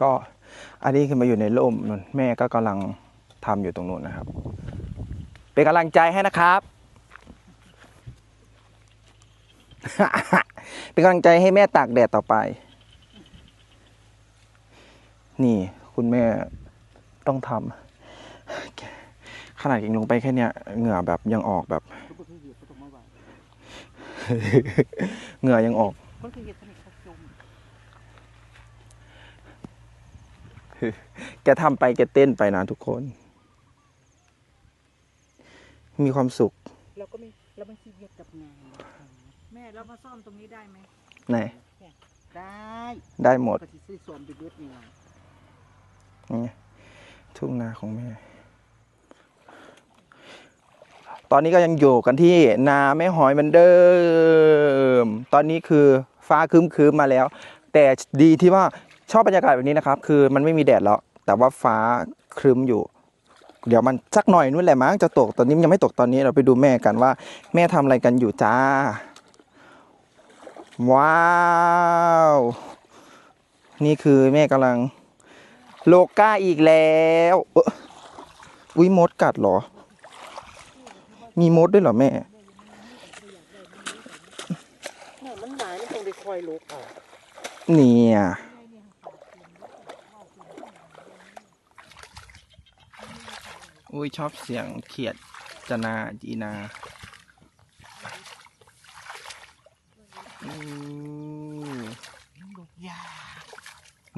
ก็อันนี้คือมาอยู่ในร่มนู่นแม่ก็กำลังทำอยู่ตรงนู้นนะครับ เป็นกำลังใจให้นะครับ เป็นกำลังใจให้แม่ตากแดดต่อไป นี่คุณแม่ต้องทำขนาดกิ่งลงไปแค่เนี้ยเหงื่อแบบยังออกแบบ เหงื่อยังออก คนคือเห็ดสนิทเขาจม แกทำไปแกเต้นไปนะทุกคน มีความสุข เราก็ไม่เราไม่ซีเรียสกับงานแม่เรามาซ่อมตรงนี้ได้ไหมไหนได้ได้หมดก็สิซื้อสวมไปเบิดนี่ล่ะนี่ทุ่งนาของแม่ ตอนนี้ก็ยังอยู่กันที่นาแม่หอยเหมือนเดิม ตอนนี้คือฟ้าครึ้มๆมาแล้ว แต่ดีที่ว่า ชอบบรรยากาศแบบนี้นะครับ คือมันไม่มีแดดแล้ว แต่ว่าฟ้าครึ้มอยู่ เดี๋ยวมันสักหน่อยนู่นแหละมั้งจะตกตอนนี้มันยังไม่ตกตอนนี้เราไปดูแม่กันว่า แม่ทำอะไรกันอยู่จ้า ว้าว นี่คือแม่กำลัง โลก้าอีกแล้วเอ้ออุ้ยมดกัดเหรอ มีมดด้วยเหรอแม่แม่มันหลายมันต้องได้คอยลุกอะเนี่ย อุ้ยชอบเสียงเขียดจนาจีนาอู้ลุกยาก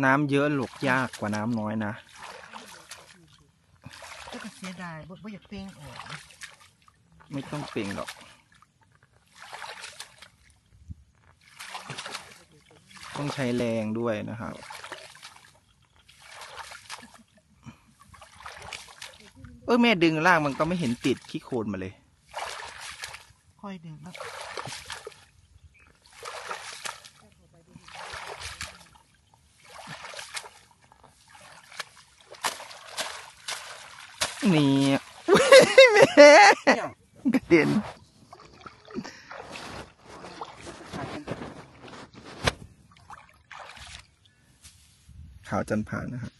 น้ำเยอะหลกยากกว่าน้ำน้อยนะก็ก็เสียดายบ่บ่อยากเป้งออกไม่ต้องเปล่งหรอก ต้องใช้แรงด้วยนะครับ เออแม่ดึงล่างมันก็ไม่เห็นติดขี้โคลนมาเลยคอยดึงแล้วนี่อุ๊ยแม่กระเด็นข่าวจันผ่านนะครับ